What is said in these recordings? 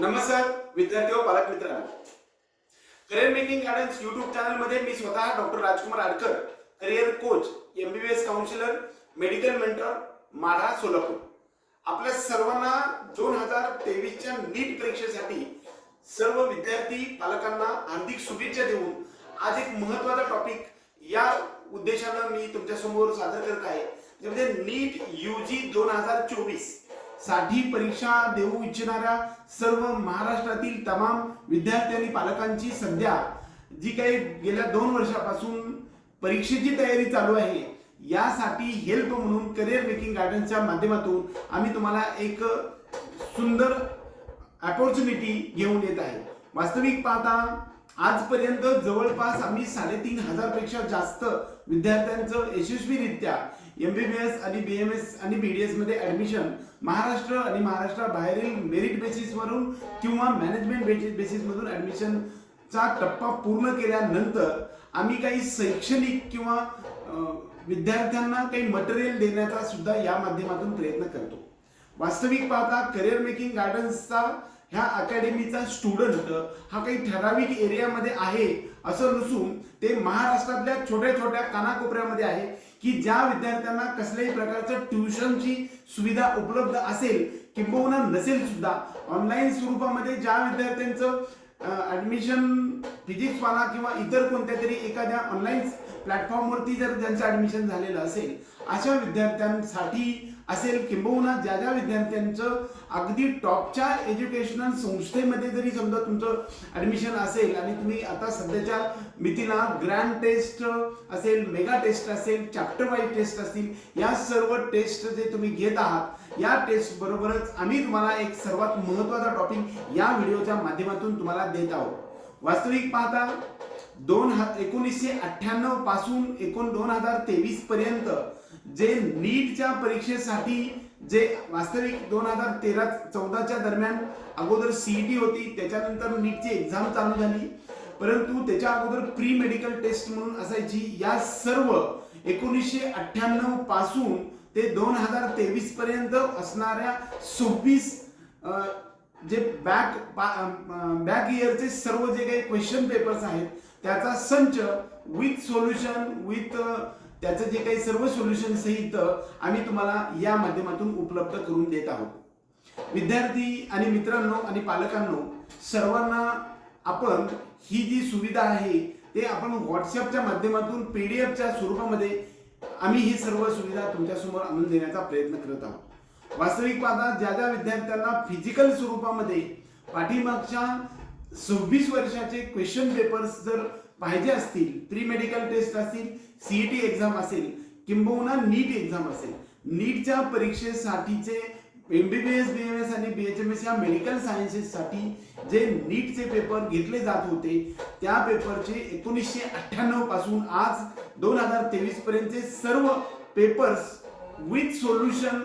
नमस्कार विद्यार्थी व पालक मित्रांनो. करिअर मेकिंग गार्डन्स युट्यूब चॅनलमध्ये मी स्वतः doctor Rajkumar Adkar career coach MBBS counsellor medical mentor Madha Solapur. आपल्या सर्वांना दोन हजार तेवीसच्या नीट परीक्षेसाठी सर्व विद्यार्थी पालकांना हार्दिक शुभेच्छा देऊन आज एक महत्त्वाचा टॉपिक या उद्देशानं मी तुमच्यासमोर सादर करत आहे. म्हणजे नीट युजी दोन हजार चोवीस. साठी परीक्षा देऊ इच्छिणाऱ्या सर्व महाराष्ट्रातील तमाम विद्यार्थी आणि पालकांची सध्या जी काही गेल्या दोन वर्षापासून परीक्षेची तयारी चालू आहे यासाठी हेल्प म्हणून करिअर मेकिंग गार्डनच्या माध्यमातून आम्ही तुम्हाला एक सुंदर अपॉर्च्युनिटी घेऊन येत आहे. वास्तविक पाहता आजपर्यंत जवळपास आम्ही साडेतीन हजारपेक्षा जास्त विद्यार्थ्यांचं यशस्वीरित्या एमबीबीएस आणि बी एम एस आणि बी डी एसमध्ये ऍडमिशन महाराष्ट्र आणि महाराष्ट्राबाहेरील मेरिट बेसिसवरून किंवा मॅनेजमेंट बेसिस बेसिसमधून ऍडमिशनचा टप्पा पूर्ण केल्यानंतर आम्ही काही शैक्षणिक किंवा विद्यार्थ्यांना काही मटेरियल देण्याचा सुद्धा या माध्यमातून प्रयत्न करतो. वास्तविक पाहता करिअर मेकिंग गार्डन्सचा ह्या अकॅडमीचा स्टुडंट हा काही ठराविक एरियामध्ये आहे असं नसून ते महाराष्ट्रातल्या छोट्या छोट्या कानाकोपऱ्यामध्ये आहे की ज्या विद्यार्थ्यांना कसल्याही प्रकारचं ट्युशनची सुविधा उपलब्ध असेल किंबहुना नसेल सुद्धा ऑनलाईन स्वरूपामध्ये ज्या विद्यार्थ्यांचं ऍडमिशन फिजिक्स वाला किंवा इतर कोणत्या तरी एखाद्या ऑनलाईन प्लॅटफॉर्मवरती जर ज्यांचं ऍडमिशन झालेलं असेल अशा विद्यार्थ्यांसाठी असेल किंबहुना ज्या ज्या विद्यार्थ्यांचं अगदी टॉपच्या एज्युकेशनल संस्थेमध्ये जरी समजा तुमचं ऍडमिशन असेल आणि तुम्ही आता सध्याच्या मितीला ग्रँड टेस्ट असेल मेगा टेस्ट असेल चॅप्टर वाईज टेस्ट असतील या सर्व टेस्ट जे तुम्ही घेत आहात या टेस्ट बरोबरच आम्ही तुम्हाला एक सर्वात महत्त्वाचा टॉपिक या व्हिडिओच्या माध्यमातून तुम्हाला देत आहोत. वास्तविक पाहता दोन हा एकोणीसशे अठ्ठ्याण्णवपासून एकूण दोन हजार तेवीस पर्यंत जे नीटच्या परीक्षेसाठी जे वास्तविक दोन हजार तेरा चौदाच्या दरम्यान अगोदर सीईटी होती त्याच्यानंतर नीटची एक्झाम चालू झाली. परंतु त्याच्या अगोदर प्री मेडिकल टेस्ट म्हणून असायची. या सर्व एकोणीसशे अठ्ठ्याण्णवपासून ते दोन हजार तेवीस पर्यंत असणाऱ्या सव्वीस जे बॅक बॅक इयरचे सर्व जे काही क्वेश्चन पेपर्स आहेत त्याचा संच विथ सोल्युशन विथ त्याचं जे काही सर्व सोल्युशन सहित आम्ही तुम्हाला या माध्यमातून उपलब्ध करून देत आहोत. विद्यार्थी आणि मित्रांनो आणि पालकांनो सर्वांना आपण ही जी सुविधा आहे ते आपण व्हॉट्सअपच्या माध्यमातून पीडीएफच्या स्वरूपामध्ये आम्ही ही सर्व सुविधा तुमच्यासमोर आणून देण्याचा प्रयत्न करत आहोत. वास्तविक पाहता ज्या ज्या विद्यार्थ्यांना फिजिकल स्वरूपामध्ये पाठीमागच्या सव्वीस वर्षाचे क्वेश्चन पेपर्स जर पाहिजे असतील प्री मेडिकल टेस्ट असतील सीईटी एक्झाम असेल किंबहुना नीट एक्झाम असेल नीटच्या परीक्षेसाठीचे एमबीबीएस बी एम एस आणि बी एच एम एस या मेडिकल सायन्सेससाठी जे नीटचे पेपर घेतले जात होते त्या पेपरचे एकोणीसशे अठ्ठ्याण्णवपासून आज दोन हजार तेवीस पर्यंतचे सर्व पेपर्स विथ सोल्युशन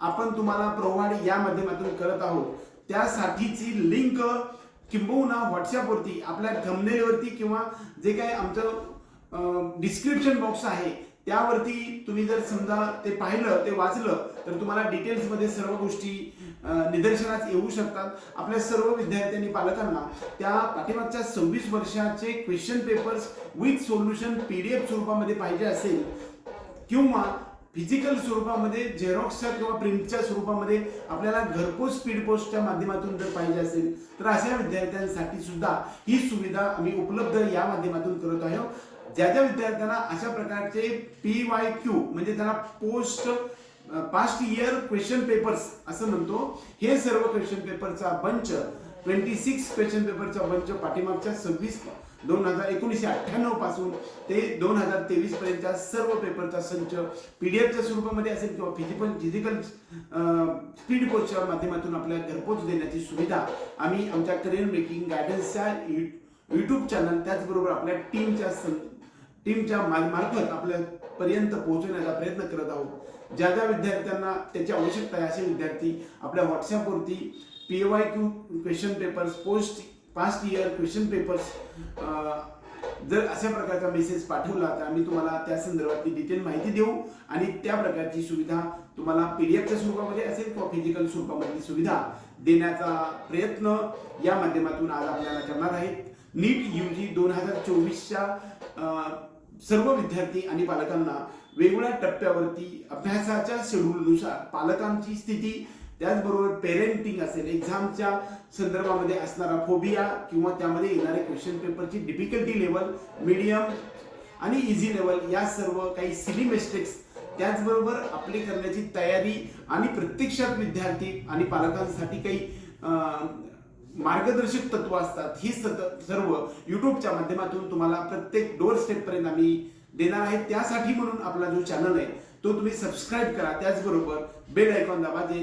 आपण तुम्हाला प्रोव्हाइड या माध्यमातून करत आहोत. त्यासाठीची लिंक किंबहुना व्हॉट्सअपवरती आपल्या थंबनेलवरती किंवा जे काही आमचं डिस्क्रिप्शन बॉक्स आहे त्यावरती तुम्ही जर समजा ते पाहिलं ते वाचलं तर तुम्हाला डिटेल्समध्ये सर्व गोष्टी निदर्शनात निदर्शनास येऊ शकतात. आपल्या सर्व विद्यार्थ्यांनी पालकांना त्या पाठीमागच्या सव्वीस वर्षाचे question papers with solution P D F स्वरूपामध्ये पाहिजे असेल किंवा फिजिकल स्वरूपामध्ये झेरॉक्सच्या किंवा प्रिंटच्या स्वरूपामध्ये आपल्याला घरपोच स्पीड पोस्टच्या माध्यमातून जर पाहिजे असेल तर अशा विद्यार्थ्यांसाठी सुद्धा ही सुविधा आम्ही उपलब्ध या माध्यमातून करत आहोत. ज्या ज्या विद्यार्थ्यांना अशा प्रकारचे पी वाय क्यू म्हणजे त्याला post past year question papers असं म्हणतो हे सर्व क्वेश्चन पेपरचा बंच ट्वेंटी सिक्स क्वेश्चन पेपरचा बंच पाठीमागच्या सव्वीस दोन हजार एकोणीसशे अठ्ठ्याण्णवपासून ते दोन हजार तेवीस पर्यंतच्या सर्व पेपरचा संच पीडीएफच्या स्वरूपामध्ये असेल किंवा फिजिकल फिजिकल स्पीड पोस्टच्या माध्यमातून आपल्याला घरपोच देण्याची सुविधा आम्ही आमच्या करिअर मेकिंग गायडन्सच्या यूट्यूब चॅनल त्याचबरोबर आपल्या टीमच्या टीमच्या मार्फत आपल्यापर्यंत पोहोचवण्याचा प्रयत्न करत आहोत. ज्या ज्या विद्यार्थ्यांना त्याची आवश्यकता आहे असे विद्यार्थी आपल्या व्हॉट्सअपवरती P Y Q question papers post past year question papers जर अशा प्रकारचा मेसेज पाठवला तर आम्ही तुम्हाला त्या संदर्भातली डिटेल माहिती देऊ आणि त्या प्रकारची सुविधा तुम्हाला पीडीएफच्या स्वरूपामध्ये असेल किंवा फिजिकल स्वरूपामधली सुविधा देण्याचा प्रयत्न या माध्यमातून आज आपल्याला करणार आहेत. नीट यू जी दोन हजार चोवीसच्या सर्व विद्यार्थी आणि पालकांना वेगवेगळ्या टप्प्यावरती अभ्यासाच्या शेड्यूलनुसार पालकांची स्थिती त्याचबरोबर पेरेंटिंग असेल एक्झामच्या संदर्भामध्ये असणारा फोबिया किंवा त्यामध्ये येणारे क्वेश्चन पेपरची डिफिकल्टी लेवल मीडियम आणि इझी लेवल या सर्व काही सिली मिस्टेक्स त्याचबरोबर आपली करण्याची तयारी आणि प्रत्यक्षात विद्यार्थी आणि पालकांसाठी काही मार्गदर्शक तत्व असतात ही सत- सर्व युट्यूबच्या माध्यमातून तुम्हाला प्रत्येक डोर स्टेपपर्यंत आम्ही देणार आहे. त्यासाठी म्हणून आपला जो चॅनल आहे तो तुम्ही सबस्क्राईब करा. त्याचबरोबर बेल आयकॉन दाबा जे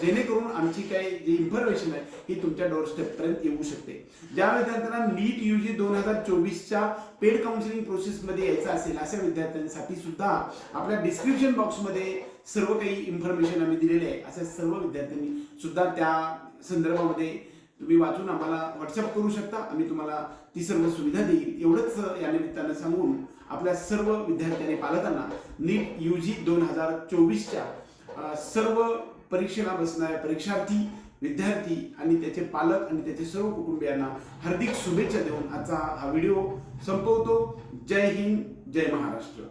जेणेकरून आमची काही जी इन्फॉर्मेशन आहे ही तुमच्या डोर स्टेप पर्यंत येऊ शकते. ज्या विद्यार्थ्यांना नीट युजी दोन हजार चोवीसच्या पेड काउन्सिलिंग प्रोसेसमध्ये यायचं असेल अशा विद्यार्थ्यांसाठी सुद्धा आपल्या डिस्क्रिप्शन बॉक्समध्ये सर्व काही इन्फॉर्मेशन आम्ही दिलेले आहे. अशा सर्व विद्यार्थ्यांनी सुद्धा त्या संदर्भामध्ये तुम्ही वाचून आम्हाला व्हॉट्सअप करू शकता. आम्ही तुम्हाला ती सर्व सुविधा देईल. एवढंच या निमित्तानं सांगून आपल्या सर्व विद्यार्थ्यांनी पालकांना नीट यू जी दोन हजार चोवीसच्या सर्व परीक्षेला बसणाऱ्या परीक्षार्थी विद्यार्थी आणि त्याचे पालक आणि त्याचे सर्व कुटुंबियांना हार्दिक शुभेच्छा देऊन आजचा हा व्हिडिओ संपवतो. जय हिंद जय महाराष्ट्र.